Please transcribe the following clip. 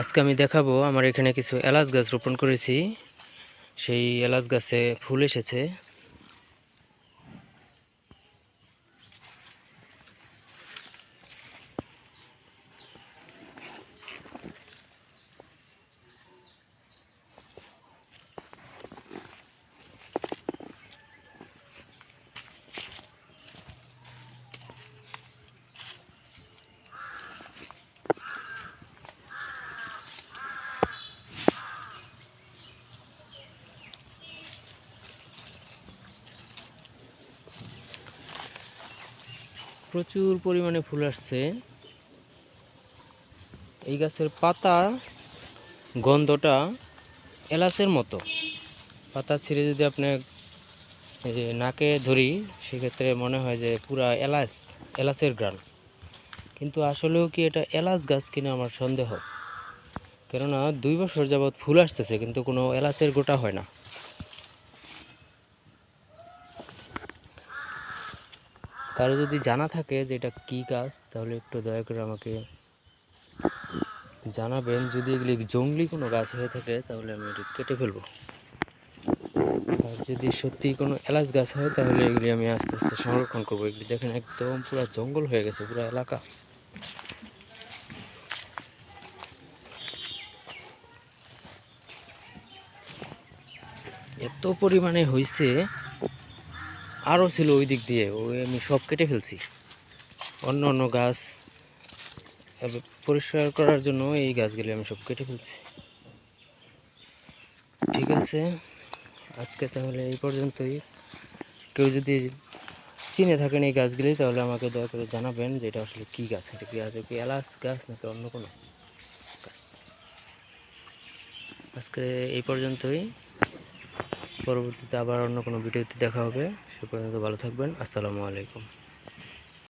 আজকে আমি দেখাবো আমার এখানে কিছু এলাচ গাছ রোপণ করেছি। সেই এলাচ গাছে ফুল এসেছে। প্রচুর পরিমাণে ফুল আসছে। এই গাছের পাতা গন্ধটা এলাচের মতো। পাতা ছিঁড়ে যদি আপনি নাকে ধরি, সেক্ষেত্রে মনে হয় যে পুরা এলাচ, এলাচের গ্রান। কিন্তু আসলেও কি এটা এলাচ গাছ কিনা আমার সন্দেহ। কেননা দুই বছর যাবৎ ফুল আসতেছে, কিন্তু কোনো এলাচের গোটা হয় না। কারও যদি জানা থাকে যে এটা কী গাছ, তাহলে একটু দয়া করে আমাকে জানাবেন। যদি এগুলি জঙ্গলি কোনো গাছ হয়ে থাকে, তাহলে আমি এটি কেটে ফেলব। আর যদি সত্যি কোনো এলাচ গাছ হয়, তাহলে এগুলি আমি আস্তে আস্তে সংরক্ষণ করব। এগুলি দেখেন একদম পুরো জঙ্গল হয়ে গেছে, পুরো এলাকা। এত পরিমাণে হয়েছে আরও ছিল ওই দিক দিয়ে, ওই আমি সব কেটে ফেলছি। অন্য অন্য গাছ পরিষ্কার করার জন্য এই গাছগুলি আমি সব কেটে ফেলছি। ঠিক আছে, আজকে তাহলে এই পর্যন্তই। কেউ যদি চিনে থাকেন এই গাছগুলি, তাহলে আমাকে দয়া করে জানাবেন যে এটা আসলে কী গাছ, এটা কি আছে কি এলাচ গাছ নাকি অন্য কোনো গাছ। আজকে এই পর্যন্তই। পরবর্তীতে আবার অন্য কোনো ভিডিওতে দেখা হবে। সে পর্যন্ত ভালো থাকবেন। আসসালামু আলাইকুম।